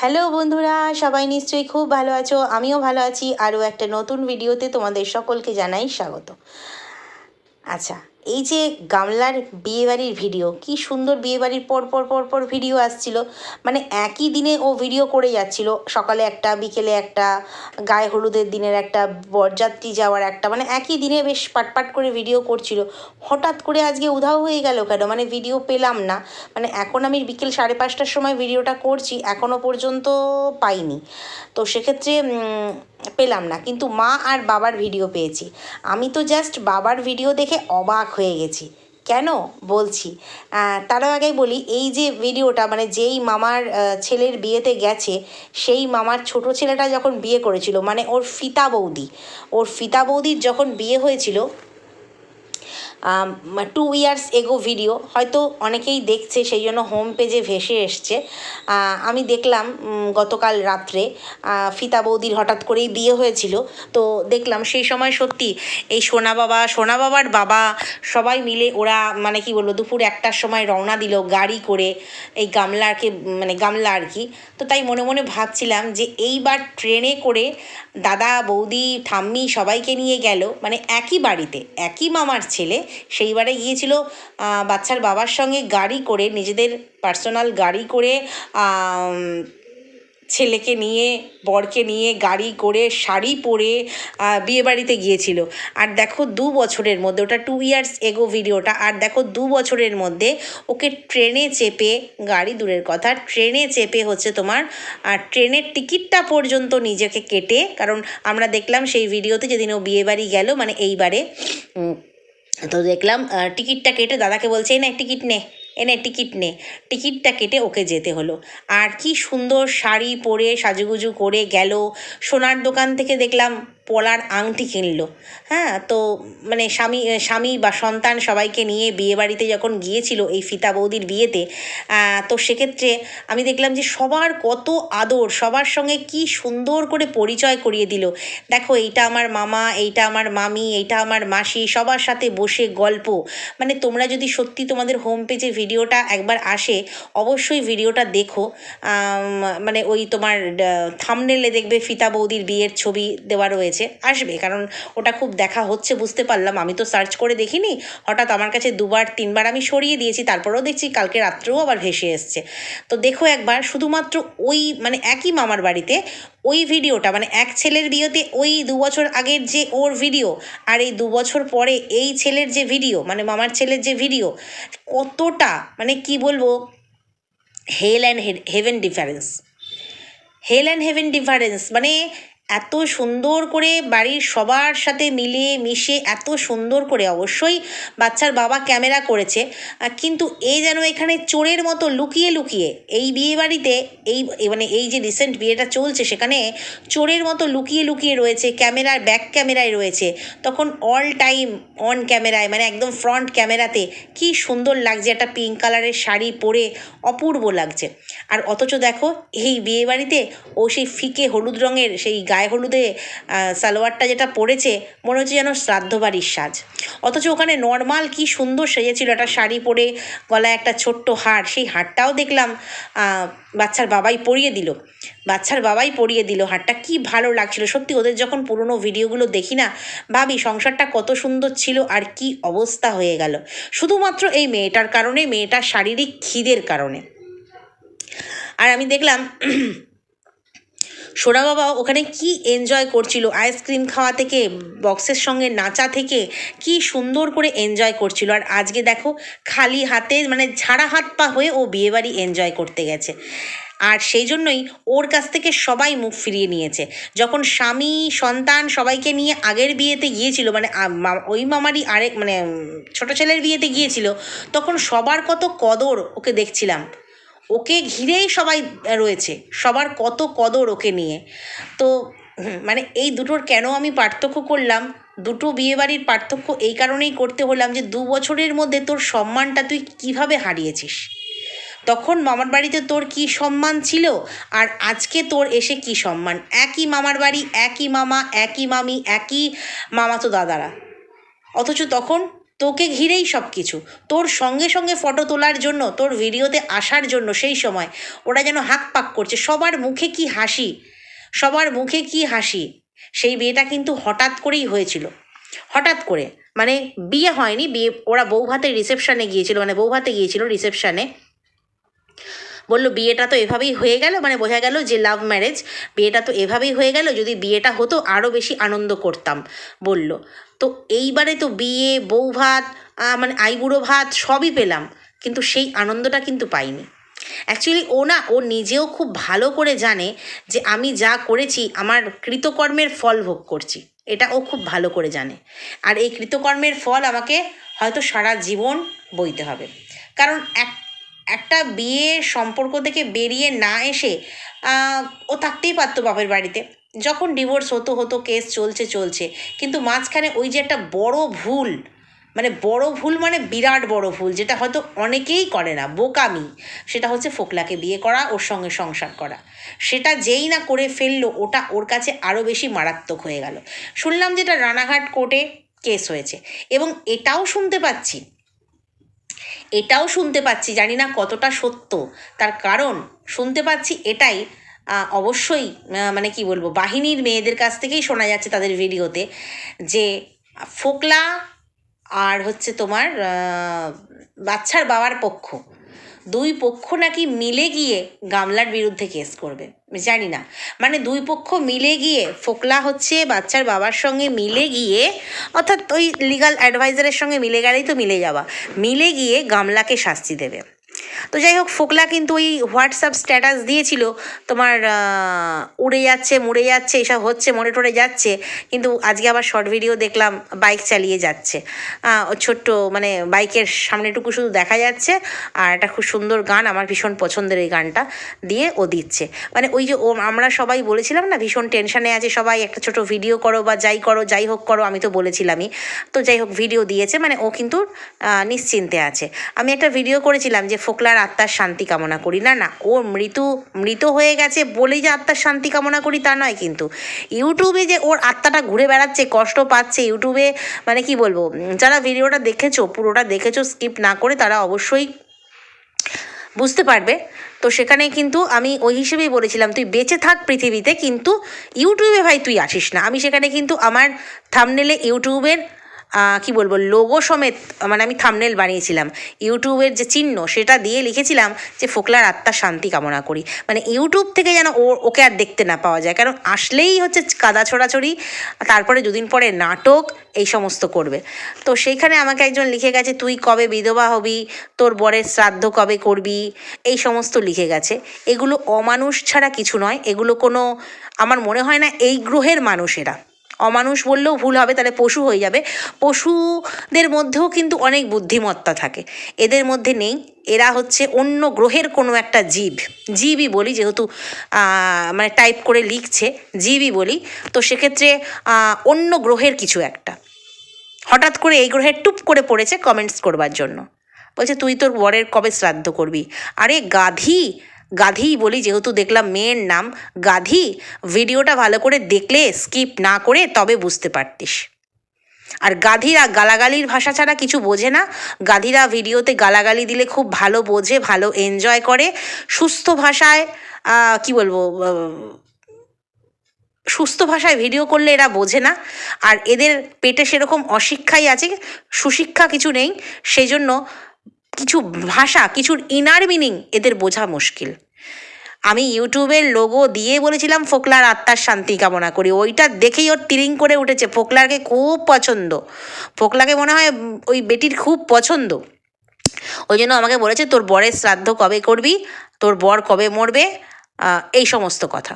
Hello বন্ধুরা, সবাই নিশ্চয়ই খুব ভালো আছো, আমিও ভালো আছি। আরও একটা নতুন ভিডিওতে তোমাদের সকলকে জানাই স্বাগত। আচ্ছা এই যে গামলার বিয়েবাড়ির ভিডিও, কি সুন্দর বিয়েবাড়ির পর পর পর পর ভিডিও আসছিল। মানে একই দিনে ও ভিডিও করে যাচ্ছিল। সকালে একটা, বিকেলে একটা, গায়ে হলুদের দিনের একটা, বরযাত্রী যাওয়ার একটা মানে একই দিনে বেশ পাটপাট করে ভিডিও করছিল। হঠাৎ করে আজকে উধাও হয়ে গেল কেন? মানে ভিডিও পেলাম না। মানে এখন আমি বিকেল সাড়ে পাঁচটার সময় ভিডিওটা করছি এখনও পর্যন্ত পাইনি। তো সেক্ষেত্রে পেলাম না। কিন্তু মা আর বাবার ভিডিও পেয়েছি। আমি তো জাস্ট বাবার ভিডিও দেখে অবাক হয়ে গেছি। কেন? বলছি। তারও আগে বলি, এই যে ভিডিওটা মানে যেই মামার ছেলের বিয়েতে গেছে, সেই মামার ছোট ছেলেটা যখন বিয়ে করেছিল মানে ওর ফিতা বৌদি, ওর ফিতা বৌদির যখন বিয়ে হয়েছিল টু ইয়ার্স এগো ভিডিও হয়তো অনেকেই দেখছে, সেই জন্য হোম পেজে ভেসে এসছে। আমি দেখলাম গতকাল রাত্রে ফিতা বৌদির হঠাৎ করেই বিয়ে হয়েছিল। তো দেখলাম সেই সময় সত্যি এই সোনা বাবা, সোনা বাবার বাবা সবাই মিলে ওরা মানে কি বলব, দুপুর একটার সময় রওনা দিল গাড়ি করে এই গামলাকে মানে গামলা আর কি। তো তাই মনে মনে ভাবছিলাম যে এইবার ট্রেনে করে দাদা, বৌদি, ঠাম্মি সবাইকে নিয়ে গেল। মানে একই বাড়িতে, একই মামার ছেলে সেইবারে গিয়েছিল বাচ্চার বাবার সঙ্গে গাড়ি করে, নিজেদের পার্সোনাল গাড়ি করে ছেলেকে নিয়ে, বরকে নিয়ে গাড়ি করে, শাড়ি পরে বিয়েবাড়িতে গিয়েছিল। আর দেখো দু বছরের মধ্যে, ওটা টু ইয়ার্স এগো ভিডিওটা আর দেখো দু বছরের মধ্যে ওকে ট্রেনে চেপে, গাড়ি দূরের কথা, ট্রেনে চেপে হচ্ছে তোমার আর ট্রেনের টিকিটটা পর্যন্ত নিজেকে কেটে, কারণ আমরা দেখলাম সেই ভিডিওতে যেদিন ও বিয়েবাড়ি গেল মানে এইবারে তো দেখলাম টিকিটটা কেটে দাদাকে বলছে এনে টিকিট নে এনে টিকিট নে। টিকিটটা কেটে ওকে যেতে হলো। আর কি সুন্দর শাড়ি পরে সাজুগুজু করে গেল। সোনার দোকান থেকে দেখলাম পলার আংটি কিনলো। হ্যাঁ তো মানে স্বামী স্বামী বা সন্তান সবাইকে নিয়ে বিয়ে বাড়িতে যখন গিয়েছিল এই ফিতা বৌদির বিয়েতে তো সেক্ষেত্রে আমি দেখলাম যে সবার কত আদর, সবার সঙ্গে কি সুন্দর করে পরিচয় করিয়ে দিল। দেখো, এইটা আমার মামা, এইটা আমার মামি, এইটা আমার মাসি, সবার সাথে বসে গল্প। মানে তোমরা যদি সত্যি তোমাদের হোম পেজে ভিডিওটা একবার আসে, অবশ্যই ভিডিওটা দেখো। মানে ওই তোমার থামনেলে দেখবে ফিতা বৌদির বিয়ের ছবি দেওয়া রয়েছে। আসবে, কারণ ওটা খুব দেখা হচ্ছে, বুঝতে পারলাম। আমি তো সার্চ করে দেখিনি, হঠাৎ আমার কাছে দুবার, তিনবার আমি সরিয়ে দিয়েছি, তারপরেও দেখছি কালকে রাত্রেও আবার ভেসে এসছে। তো দেখো একবার, শুধুমাত্র ওই মানে একই মামার বাড়িতে ওই ভিডিওটা মানে এক ছেলের বিয়েতে ওই দু বছর আগের যে ওর ভিডিও আর এই দু বছর পরে এই ছেলের যে ভিডিও মানে মামার ছেলের যে ভিডিও, কতটা মানে কি বলব hell and heaven difference hell and heaven difference মানে এত সুন্দর করে বাড়ির সবার সাথে মিলিয়ে মিশে এত সুন্দর করে অবশ্যই বাচ্চার বাবা ক্যামেরা করেছে। কিন্তু এই যেন এখানে চোরের মতো লুকিয়ে লুকিয়ে এই বিয়ে বাড়িতে এই এই মানে এই যে রিসেন্ট বিয়েটা চলছে সেখানে চোরের মতো লুকিয়ে লুকিয়ে রয়েছে, ক্যামেরার ব্যাক ক্যামেরায় রয়েছে। তখন অল টাইম অন ক্যামেরায় মানে একদম ফ্রন্ট ক্যামেরাতে কি সুন্দর লাগছে, একটা পিঙ্ক কালারের শাড়ি পরে অপূর্ব লাগছে। আর অথচ দেখো, এই বিয়ে বাড়িতে ও সেই ফিকে হলুদ রঙের সেই গায়ে হলুদে সালোয়ারটা যেটা পরেছে, মনে হচ্ছে যেন শ্রাদ্ধ বাড়ির সাজ। অথচ ওখানে নর্মাল কি সুন্দর সেজেছিল, একটা শাড়ি পরে গলায় একটা ছোট্ট হার, সেই হারটাও দেখলাম বাচ্চার বাবাই পরিয়ে দিল। বাচ্চার বাবাই পরিয়ে দিল হারটা, কি ভালো লাগছিল। সত্যি ওদের যখন পুরনো ভিডিওগুলো দেখি না, ভাবি সংসারটা কত সুন্দর ছিল আর কি অবস্থা হয়ে গেল। শুধুমাত্র এই মেয়েটার কারণে, মেয়েটার শারীরিক খিদের কারণে। আর আমি দেখলাম সোনা বাবা ওখানে কি এনজয় করছিল? আইসক্রিম খাওয়া থেকে বক্সের সঙ্গে নাচা থেকে কি সুন্দর করে এনজয় করছিল? আর আজকে দেখো, খালি হাতে মানে ঝাড়া হাত পা হয়ে ও বিয়েবাড়ি এনজয় করতে গেছে। আর সেই জন্যই ওর কাছ থেকে সবাই মুখ ফিরিয়ে নিয়েছে। যখন স্বামী, সন্তান সবাইকে নিয়ে আগের বিয়েতে গিয়েছিল মানে ওই মামারই আরেক মানে ছোট ছেলের বিয়েতে গিয়েছিল, তখন সবার কত কদর ওকে দেখছিলাম। ওকে ঘিরেই সবাই রয়েছে, সবার কত কদর ওকে নিয়ে। তো মানে এই দুটোর কেন আমি পার্থক্য করলাম? দুটো বিয়েবাড়ির পার্থক্য এই কারণেই করতে হলাম যে, দু বছরের মধ্যে তোর সম্মানটা তুই কীভাবে হারিয়েছিস? তখন মামার বাড়িতে তোর কি সম্মান ছিল? আর আজকে তোর এসে কি সম্মান? একই মামার বাড়ি, একই মামা, একই মামি, একই মামাতো দাদারা। অথচ তখন তোকে ঘিরেই সব কিছু তোর সঙ্গে সঙ্গে ফটো তোলার জন্য, তোর ভিডিওতে আসার জন্য সেই সময় ওরা যেন হাঁক পাক করছে, সবার মুখে কি হাসি? সবার মুখে কি হাসি? সেই বিয়েটা কিন্তু হঠাৎ করেই হয়েছিল। হঠাৎ করে মানে বিয়ে হয়নি, বিয়ে ওরা বউ ভাতের রিসেপশানে গিয়েছিল মানে বউ ভাতে গিয়েছিল রিসেপশানে বলল, বিয়েটা তো এভাবেই হয়ে গেল। মানে বোঝা গেল যে লাভ ম্যারেজ বিয়েটা তো এভাবেই হয়ে গেল, যদি বিয়েটা হতো আরও বেশি আনন্দ করতাম, বলল। তো এইবারে তো বিয়ে, বউ ভাত মানে আইবুড়ো ভাত সবই পেলাম, কিন্তু সেই আনন্দটা কিন্তু পাইনি। অ্যাকচুয়ালি ও না, ও নিজেও খুব ভালো করে জানে যে আমি যা করেছি, আমার কৃতকর্মের ফল ভোগ করছি। এটা ও খুব ভালো করে জানে। আর এই কৃতকর্মের ফল আমাকে হয়তো সারা জীবন বইতে হবে। কারণ এক, একটা বিয়ে সম্পর্ক থেকে বেরিয়ে না এসে ও থাকতেই পারতো বাপের বাড়িতে। যখন ডিভোর্স হতো হতো কেস চলছে চলছে, কিন্তু মাঝখানে ওই যে একটা বড় ভুল মানে বড় ভুল মানে বিরাট বড় ভুল, যেটা হয়তো অনেকেই করে না, বোকামি, সেটা হচ্ছে ফোকলাকে বিয়ে করা, ওর সঙ্গে সংসার করা। সেটা যেই না করে ফেলল, ওটা ওর কাছে আরও বেশি মারাত্মক হয়ে গেল। শুনলাম যেটা রানাঘাট কোর্টে কেস হয়েছে, এবং এটাও শুনতে পাচ্ছি। এটাও শুনতে পাচ্ছি, জানি না কতটা সত্য, তার কারণ শুনতে পাচ্ছি এটাই অবশ্যই মানে কি বলব, বাহিনীর মেয়েদের কাছ থেকেই শোনা যাচ্ছে তাদের ভিডিওতে যে ফোকলা আর হচ্ছে তোমার বাচ্চার বাবার পক্ষ। দুই পক্ষ নাকি মিলে গিয়ে গামলার বিরুদ্ধে কেস করবে জানি না। মানে দুই পক্ষ মিলে গিয়ে ফোকলা হচ্ছে বাচ্চার বাবার সঙ্গে মিলে গিয়ে, অর্থাৎ ওই লিগাল অ্যাডভাইজারের সঙ্গে মিলে গেলেই তো মিলে যাওয়া, মিলে গিয়ে গামলাকে শাস্তি দেবে। তো যাই হোক, ফোকলা কিন্তু ওই হোয়াটসঅ্যাপ স্ট্যাটাস দিয়েছিল। তোমার উড়ে যাচ্ছে মুড়ে যাচ্ছে, এসব হচ্ছে, মরে টরে যাচ্ছে। কিন্তু আজকে আবার শর্ট ভিডিও দেখলাম বাইক চালিয়ে যাচ্ছে। ছোট্ট মানে বাইকের সামনেটুকু শুধু দেখা যাচ্ছে। আর একটা খুব সুন্দর গান আমার ভীষণ পছন্দের এই গানটা দিয়ে ও দিচ্ছে। মানে ওই যে ও, আমরা সবাই বলেছিলাম না, ভীষণ টেনশানে আছে সবাই, একটা ছোট ভিডিও করো বা যাই করো, যাই হোক করো, আমি তো বলেছিলামই। তো যাই হোক ভিডিও দিয়েছে। মানে ও কিন্তু নিশ্চিন্তে আছে। আমি একটা ভিডিও করেছিলাম যে ফোকলার আত্মার শান্তি কামনা করি। না না, ও মৃত্যু, মৃত হয়ে গেছে বলেই যে আত্মার শান্তি কামনা করি তা নয় কিন্তু। ইউটিউবে যে ওর আত্মাটা ঘুরে বেড়াচ্ছে, কষ্ট পাচ্ছে, ইউটিউবে মানে কি বলব যারা ভিডিওটা দেখেছ, পুরোটা দেখেছ, স্কিপ না করে তারা অবশ্যই বুঝতে পারবে। তো সেখানে কিন্তু আমি ওই হিসেবেই বলেছিলাম, তুই বেঁচে থাক পৃথিবীতে, কিন্তু ইউটিউবে ভাই তুই আসিস না। আমি সেখানে কিন্তু আমার থামনেলে ইউটিউবের কি বলব লোগো সমেত মানে আমি থামনেল বানিয়েছিলাম। ইউটিউবের যে চিহ্ন, সেটা দিয়ে লিখেছিলাম যে ফোকলার আত্মার শান্তি কামনা করি। মানে ইউটিউব থেকে যেন ও, ওকে আর দেখতে না পাওয়া যায়, কারণ আসলেই হচ্ছে কাদা ছড়াছড়ি, তারপরে দুদিন পরে নাটক, এই সমস্ত করবে। তো সেইখানে আমাকে একজন লিখে গেছে, তুই কবে বিধবা হবি? তোর বরের শ্রাদ্ধ কবে করবি? এই সমস্ত লিখে গেছে। এগুলো অমানুষ ছাড়া কিছু নয়, এগুলো কোনো, আমার মনে হয় না, এই গ্রহের মানুষেরা। অমানুষ বললেও ভুল হবে, তাহলে পশু হয়ে যাবে। পশুদের মধ্যেও কিন্তু অনেক বুদ্ধিমত্তা থাকে। এদের মধ্যে নেই। এরা হচ্ছে অন্য গ্রহের কোনো একটা জীব। জীবই বলি যেহেতু মানে টাইপ করে লিখছে, জীবই বলি। তো সেক্ষেত্রে অন্য গ্রহের কিছু একটা। হঠাৎ করে এই গ্রহে টুপ করে পড়েছে কমেন্টস করবার জন্য। বলছে, তুই তোর বরের কবে শ্রাদ্ধ করবি? আরে, গাধি! গাধি বলি, যেহেতু দেখলাম মেয়ের নাম গাধি, ভিডিওটা ভালো করে দেখলে স্কিপ না করে তবে বুঝতে পারতিস। আর গাধিরা গালাগালির ভাষা ছাড়া কিছু বোঝে না। গাধিরা ভিডিওতে গালাগালি দিলে খুব ভালো বোঝে, ভালো এনজয় করে। সুস্থ ভাষায় কি বলব সুস্থ ভাষায় ভিডিও করলে এরা বোঝে না। আর এদের পেটে সেরকম অশিক্ষাই আছে, সুশিক্ষা কিছু নেই। সেই জন্য কিছু ভাষা, কিছুর ইনার মিনিং এদের বোঝা মুশকিল। আমি ইউটিউবের লোগো দিয়ে বলেছিলাম, ফোকলার আত্মার শান্তি কামনা করি। ওইটা দেখেই ওর তিরিং করে উঠেছে। ফোকলারকে খুব পছন্দ। ফোকলাকে মনে হয়, ওই বেটির খুব পছন্দ। ওই জন্য আমাকে বলেছে, তোর বরের শ্রাদ্ধ কবে করবি? তোর বর কবে মরবে? এই সমস্ত কথা।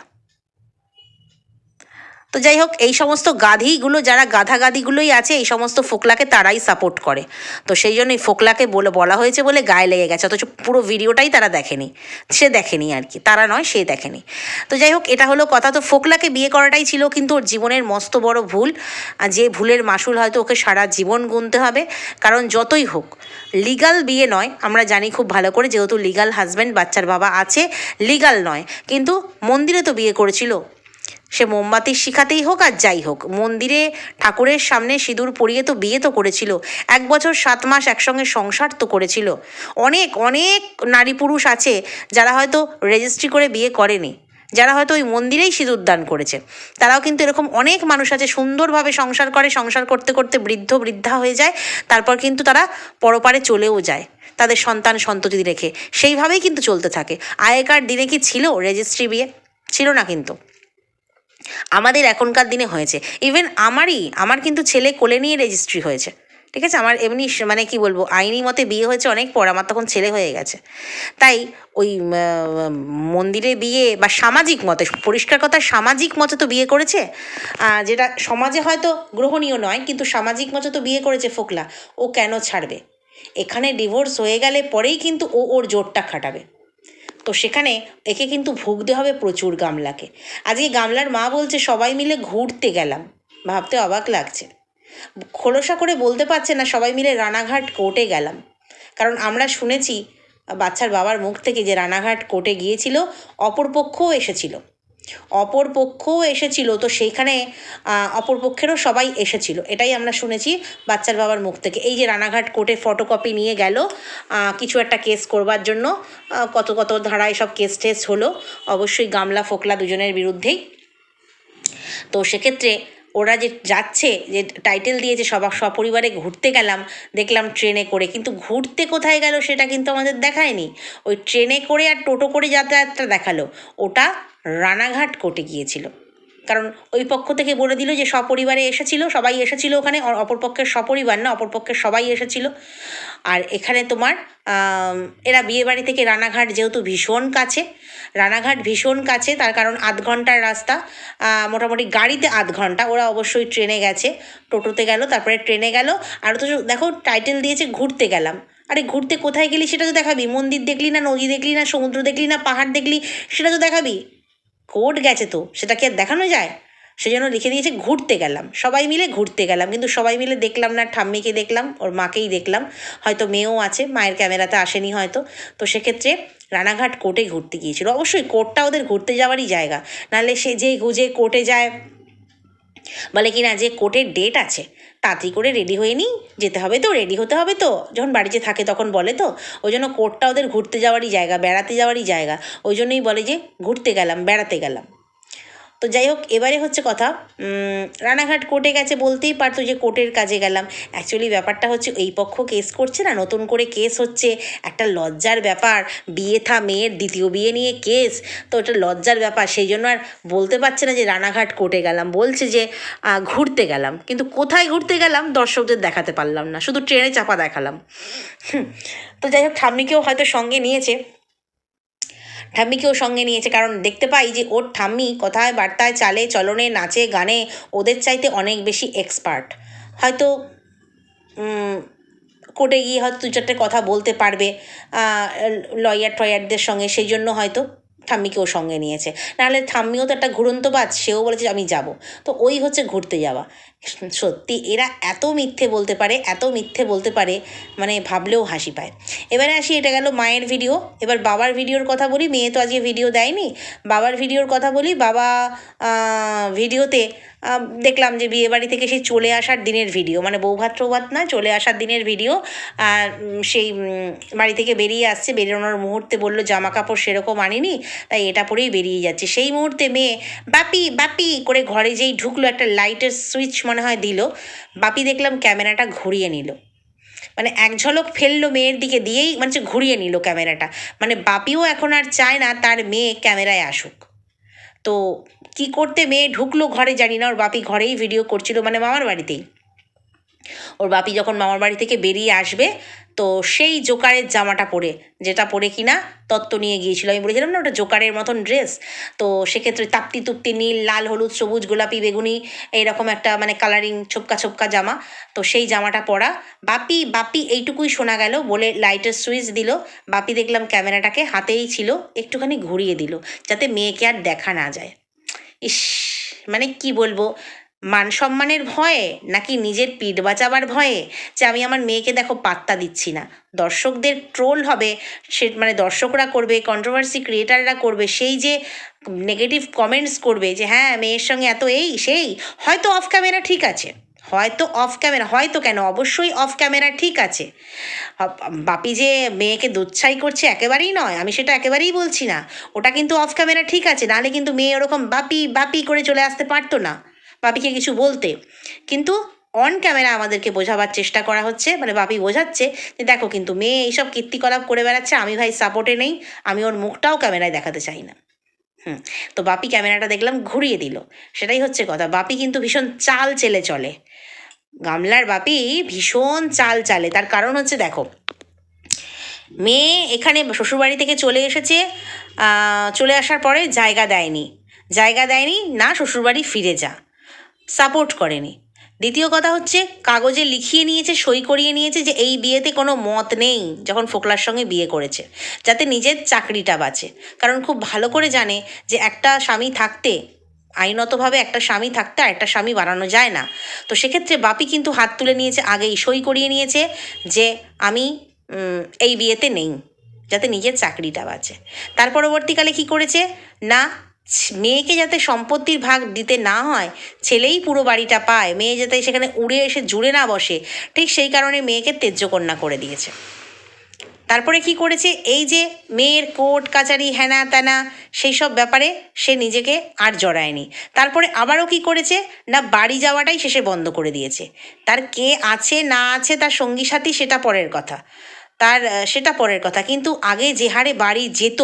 তো যাই হোক, এই সমস্ত গাধিগুলো, যারা গাধা গাধিগুলোই আছে, এই সমস্ত ফোকলাকে তারাই সাপোর্ট করে। তো সেই জন্যই ফোকলাকে বলে, বলা হয়েছে বলে গায়ে লেগে গেছে। অথচ পুরো ভিডিওটাই তারা দেখেনি। সে দেখেনি আর কি। তারা নয়, সে দেখেনি। তো যাই হোক, এটা হলো কথা। তো ফোকলাকে বিয়ে করাটাই ছিল কিন্তু ওর জীবনের মস্ত বড় ভুল। আর যে ভুলের মাসুল হয়তো ওকে সারা জীবন গুনতে হবে। কারণ যতই হোক লিগাল বিয়ে নয়। আমরা জানি খুব ভালো করে, যেহেতু লিগাল হাজব্যান্ড বাচ্চার বাবা আছে লিগাল নয়। কিন্তু মন্দিরে তো বিয়ে করেছিল। সে মোমবাতির শিখাতেই হোক আর যাই হোক, মন্দিরে ঠাকুরের সামনে সিঁদুর পরিয়ে তো বিয়ে তো করেছিল, এক বছর সাত মাস একসঙ্গে সংসার তো করেছিল। অনেক অনেক নারী পুরুষ আছে যারা হয়তো রেজিস্ট্রি করে বিয়ে করেনি, যারা হয়তো ওই মন্দিরেই সিঁদুর দান করেছে। তারাও কিন্তু এরকম অনেক মানুষ আছে, সুন্দরভাবে সংসার করে, সংসার করতে করতে বৃদ্ধ, বৃদ্ধা হয়ে যায়, তারপর কিন্তু তারা পরপারে চলেও যায়। তাদের সন্তান সন্ততি রেখে, সেইভাবেই কিন্তু চলতে থাকে। আগেকার দিনে কি ছিল রেজিস্ট্রি বিয়ে? ছিল না কিন্তু। আমাদের এখনকার দিনে হয়েছে। ইভেন আমারই, আমার কিন্তু ছেলে কোলে নিয়ে রেজিস্ট্রি হয়েছে। ঠিক আছে? আমার এমনি মানে কি বলব, আইনি মতে বিয়ে হয়েছে অনেক পর, আমার তখন ছেলে হয়ে গেছে। তাই ওই মন্দিরে বিয়ে বা সামাজিক মতে, পরিষ্কার কথা, সামাজিক মতে তো বিয়ে করেছে। যেটা সমাজে হয়তো গ্রহণীয় নয়, কিন্তু সামাজিক মতে তো বিয়ে করেছে ফোকলা। ও কেন ছাড়বে? এখানে ডিভোর্স হয়ে গেলে পরেই কিন্তু ও ওর জোরটা খাটাবে। তো সেখানে একে কিন্তু ভুগতে হবে প্রচুর গামলাকে। আজকে গামলার মা বলছে, সবাই মিলে ঘুরতে গেলাম। ভাবতে অবাক লাগছে। খোলসা করে বলতে পারছে না, সবাই মিলে রানাঘাট কোর্টে গেলাম। কারণ আমরা শুনেছি, বাচ্চার বাবার মুখ থেকে যে রানাঘাট কোর্টে গিয়েছিল, অপরপক্ষও এসেছিল। অপর পক্ষও এসেছিল, তো সেইখানে অপর পক্ষেরও সবাই এসেছিল। এটাই আমরা শুনেছি বাচ্চার বাবার মুখ থেকে। এই যে রানাঘাট কোর্টে ফটোকপি নিয়ে গেল কিছু একটা কেস করবার জন্য কত কত ধারায় সব কেস টেস হলো। অবশ্যই গামলা ফোকলা দুজনের বিরুদ্ধেই। তো সেক্ষেত্রে ওরা যে যাচ্ছে, যে টাইটেল দিয়েছে, সবা, সপরিবারে ঘুরতে গেলাম, দেখলাম ট্রেনে করে, কিন্তু ঘুরতে কোথায় গেল সেটা কিন্তু আমাদের দেখায়নি। ওই ট্রেনে করে আর টোটো করে যাতায়াতটা দেখাল। ওটা রানাঘাট কোর্টে গিয়েছিল। কারণ ওই পক্ষ থেকে বলে দিল যে সপরিবারে এসেছিল, সবাই এসেছিল ওখানে অপরপক্ষের সপরিবার না অপরপক্ষের সবাই এসেছিল। আর এখানে তোমার এরা বিয়েবাড়ি থেকে রানাঘাট যেহেতু ভীষণ কাছে, রানাঘাট ভীষণ কাছে, তার কারণ আধ ঘণ্টার রাস্তা মোটামুটি গাড়িতে আধ ঘণ্টা, ওরা অবশ্যই ট্রেনে গেছে, টোটোতে গেল, তারপরে ট্রেনে গেল, আর তো দেখো টাইটেল দিয়েছে ঘুরতে গেলাম। আরে ঘুরতে কোথায় গেলি সেটা তো দেখাবি, মন্দির দেখলি না, নদী দেখলি না, সমুদ্র দেখলি না, পাহাড় দেখলি, সেটা তো দেখাবি। কোর্ট গেছে তো, সেটা কি আর দেখানো যায়? সেজন্য লিখে দিয়েছে, ঘুরতে গেলাম। সবাই মিলে ঘুরতে গেলাম, কিন্তু সবাই মিলে দেখলাম না, ঠাম্মিকে দেখলাম, ওর মাকেই দেখলাম। হয়তো মেয়েও আছে, মায়ের ক্যামেরাতে আসেনি হয়তো। তো সেক্ষেত্রে রানাঘাট কোর্টে ঘুরতে গিয়েছিল। অবশ্যই কোর্টটা ওদের ঘুরতে যাওয়ারই জায়গা। নাহলে সে যে গুজে কোর্টে যায় বলে কি না যে কোর্টের ডেট আছে, তাড়াতাড়ি করে রেডি হয়ে নিই, যেতে হবে তো রেডি হতে হবে তো। যখন বাড়িতে থাকে তখন বলে তো, ওই জন্য কোর্টটা ওদের ঘুরতে যাওয়ারই জায়গা, বেড়াতে যাওয়ারই জায়গা, ওই জন্যই বলে যে ঘুরতে গেলাম, বেড়াতে গেলাম। তো যাই হোক, এবারে হচ্ছে কথা রানাঘাট কোর্টে গেছে বলতেই পারতো যে কোর্টের কাজে গেলাম। অ্যাকচুয়ালি ব্যাপারটা হচ্ছে এই পক্ষ কেস করছে না, নতুন করে কেস হচ্ছে। একটা লজ্জার ব্যাপার, বিয়ে থা মেয়ের, দ্বিতীয় বিয়ে নিয়ে কেস তো ওটা লজ্জার ব্যাপার, সেই জন্য আর বলতে পারছে না যে রানাঘাট কোর্টে গেলাম। বলছে যে ঘুরতে গেলাম। কিন্তু কোথায় ঘুরতে গেলাম, দর্শকদের দেখাতে পারলাম না। শুধু ট্রেনে চাপা দেখালাম। তো যাই হোক ঠাম্মিকেও হয়তো সঙ্গে নিয়েছে। ঠাম্মিকেও সঙ্গে নিয়েছে। কারণ দেখতে পাই যে ওর ঠাম্মি কথায়, বার্তায়, চালে, চলনে, নাচে, গানে ওদের চাইতে অনেক বেশি এক্সপার্ট হয়তো কোর্টে গিয়ে হয়তো দু চারটে কথা বলতে পারবে লয়ার টয়ারদের সঙ্গে, সেই জন্য হয়তো ঠাম্মিকেও সঙ্গে নিয়েছে। নাহলে ঠাম্মিও তো একটা ঘুরন্ত বাজ সেও বলেছে আমি যাব। তো ওই হচ্ছে ঘুরতে যাওয়া। সত্যি এরা এত মিথ্যে বলতে পারে, এত মিথ্যে বলতে পারে মানে ভাবলেও হাসি পায়। এবারে আসি, এটা গেল মায়ের ভিডিও এবার বাবার ভিডিওর কথা বলি, মেয়ে তো আজকে ভিডিও দেয়নি। বাবার ভিডিওর কথা বলি, বাবা ভিডিওতে দেখলাম যে বিয়ে বাড়ি থেকে সেই চলে আসার দিনের ভিডিও মানে বৌভাত টৌভাত না চলে আসার দিনের ভিডিও। আর সেই বাড়ি থেকে বেরিয়ে আসছে, বেরোনোর মুহূর্তে বলল জামা কাপড় সেরকম আনিনি, তাই এটা পরেই বেরিয়ে যাচ্ছে। সেই মুহূর্তে মেয়ে, বাপি বাপি! করে ঘরে যেই ঢুকলো, একটা লাইটের সুইচ মনে হয় দিল। বাপি দেখলাম ক্যামেরাটা ঘুরিয়ে নিল। মানে এক ঝলক ফেলল মেয়ের দিকে দিয়েই মানে ঘুরিয়ে নিল ক্যামেরাটা। মানে বাপিও এখন আর চায় না তার মেয়ে ক্যামেরায় আসুক। তো কি করতে মেয়ে ঢুকলো ঘরে জানি না, ওর বাপি ঘরেই ভিডিও করছিল মানে মামার বাড়িতেই। ওর বাপি যখন মামার বাড়ি থেকে বেরিয়ে আসবে, তো সেই জোকারের জামাটা পরে, যেটা পরে কিনা তত্ত্ব নিয়ে গিয়েছিল। আমি বলেছিলাম না, ওটা জোকারের মতন ড্রেস তো সেক্ষেত্রে তাপ্তি তুপ্তি, নীল, লাল, হলুদ, সবুজ, গোলাপি, বেগুনি, এইরকম একটা মানে কালারিং ছোপকা ছোপকা জামা। তো সেই জামাটা পরা, বাপি বাপি, এইটুকুই শোনা গেল বলে লাইটের সুইচ দিল। বাপি দেখলাম ক্যামেরাটাকে হাতেই ছিল, একটুখানি ঘুরিয়ে দিল, যাতে মেয়েকে আর দেখা না যায়। ইস মানে কি বলব? মান সম্মানের ভয়ে নাকি নিজের পিঠ বাঁচাবার ভয়ে যে আমি আমার মেয়েকে দেখো পাত্তা দিচ্ছি না? দর্শকদের ট্রোল হবে, সে মানে দর্শকরা করবে কন্ট্রোভার্সি ক্রিয়েটাররা করবে, সেই যে নেগেটিভ কমেন্টস করবে যে হ্যাঁ মেয়ের সঙ্গে এত এই, সেই, হয়তো অফ ক্যামেরা ঠিক আছে। হয়তো অফ ক্যামেরা হয়তো কেন? অবশ্যই অফ ক্যামেরা ঠিক আছে। বাপি যে মেয়েকে দুচ্ছাই করছে একেবারেই নয়, আমি সেটা একেবারেই বলছি না। ওটা কিন্তু অফ ক্যামেরা ঠিক আছে, নাহলে কিন্তু মেয়ে ওরকম বাপি বাপি করে চলে আসতে পারতো না, বাপিকে কিছু বলতে। কিন্তু অন ক্যামেরা আমাদেরকে বোঝাবার চেষ্টা করা হচ্ছে মানে বাপি বোঝাচ্ছে যে দেখো কিন্তু মেয়ে এইসব কীর্তিকলাপ করে বেড়াচ্ছে, আমি ভাই সাপোর্টে নেই, আমি ওর মুখটাও ক্যামেরায় দেখাতে চাই না। হুম, তো বাপি ক্যামেরাটা দেখলাম ঘুরিয়ে দিল, সেটাই হচ্ছে কথা, বাপি কিন্তু ভীষণ চাল চেলে চলে। গামলার বাপি ভীষণ চাল চালে। তার কারণ হচ্ছে দেখো, মেয়ে এখানে শ্বশুরবাড়ি থেকে চলে এসেছে চলে আসার পরে জায়গা দেয়নি। জায়গা দেয়নি, না শ্বশুরবাড়ি ফিরে যা। সাপোর্ট করেনি। দ্বিতীয় কথা হচ্ছে, কাগজে লিখিয়ে নিয়েছে, সই করিয়ে নিয়েছে যে এই বিয়েতে কোনো মত নেই, যখন ফোকলার সঙ্গে বিয়ে করেছে, যাতে নিজের চাকরিটা বাঁচে। কারণ খুব ভালো করে জানে যে একটা স্বামী থাকতে আইনতভাবে একটা স্বামী থাকতে আর একটা স্বামী বানানো যায় না। তো সেক্ষেত্রে বাপি কিন্তু হাত তুলে নিয়েছে, আগেই সই করিয়ে নিয়েছে যে আমি এই বিয়েতে নেই, যাতে নিজের চাকরিটা বাঁচে। তার পরবর্তীকালে কি করেছে? না, মেয়েকে যাতে সম্পত্তির ভাগ দিতে না হয়, ছেলেই পুরো বাড়িটা পায়। মেয়ে যাতে সেখানে উড়ে এসে জুড়ে না বসে, ঠিক সেই কারণে মেয়েকে তেজ্যকন্যা করে দিয়েছে। তারপরে কি করেছে? এই যে মেয়ের কোর্ট, কাচারি হ্যানা ত্যানা সেই সব ব্যাপারে সে নিজেকে আর জড়ায়নি। তারপরে আবারও কি করেছে? না, বাড়ি যাওয়াটাই শেষে বন্ধ করে দিয়েছে। তার কে আছে, না আছে, তার সঙ্গী সাথী সেটা পরের কথা। তার সেটা পরের কথা। কিন্তু আগে যে হারে বাড়ি যেত,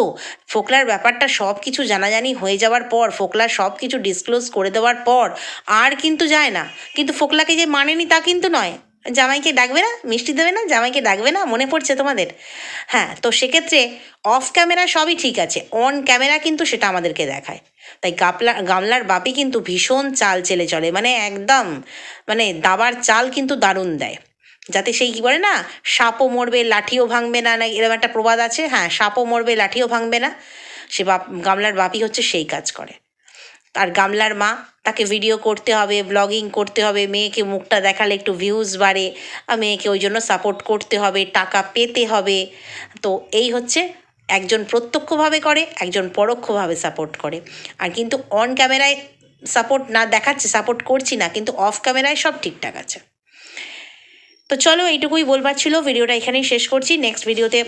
ফোকলার ব্যাপারটা সব কিছু জানাজানি হয়ে যাওয়ার পর, ফোকলা সব কিছু ডিসক্লোজ করে দেওয়ার পর, আর কিন্তু যায় না। কিন্তু ফোকলাকে যে মানেনি তা কিন্তু নয়। জামাইকে ডাকবে না, মিষ্টি দেবে না, জামাইকে ডাকবে না, মনে পড়ছে তোমাদের? হ্যাঁ তো সেক্ষেত্রে অফ ক্যামেরা সবই ঠিক আছে অন ক্যামেরা কিন্তু সেটা আমাদেরকে দেখায়। তাই গাপলা, গামলার বাপি কিন্তু ভীষণ চাল চেলে চলে মানে একদম মানে দাবার চাল কিন্তু দারুণ দেয়। যাতে সেই কী বলে না, সাপও মরবে, লাঠিও ভাঙবে না না, এরকম একটা প্রবাদ আছে হ্যাঁ সাপও মরবে, লাঠিও ভাঙবে না, সে বাপ, গামলার বাপি হচ্ছে সেই কাজ করে। আর গামলার মা, তাকে ভিডিও করতে হবে ব্লগিং করতে হবে, মেয়েকে মুখটা দেখালে একটু ভিউজ বাড়ে মেয়েকে ওই জন্য সাপোর্ট করতে হবে, টাকা পেতে হবে। তো এই হচ্ছে, একজন প্রত্যক্ষভাবে করে, একজন পরোক্ষভাবে সাপোর্ট করে। আর কিন্তু অন ক্যামেরায় সাপোর্ট না দেখাচ্ছে সাপোর্ট করছি না, কিন্তু অফ ক্যামেরায় সব ঠিকঠাক আছে। তো চলো এইটুকুই বলবার ছিল ভিডিওটা এখানেই শেষ করছি। নেক্সট ভিডিওতে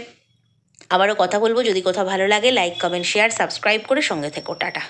আবারও কথা বলব। যদি কোথাও ভালো লাগে লাইক কমেন্ট শেয়ার সাবস্ক্রাইব করে সঙ্গে থেকো। টাটা।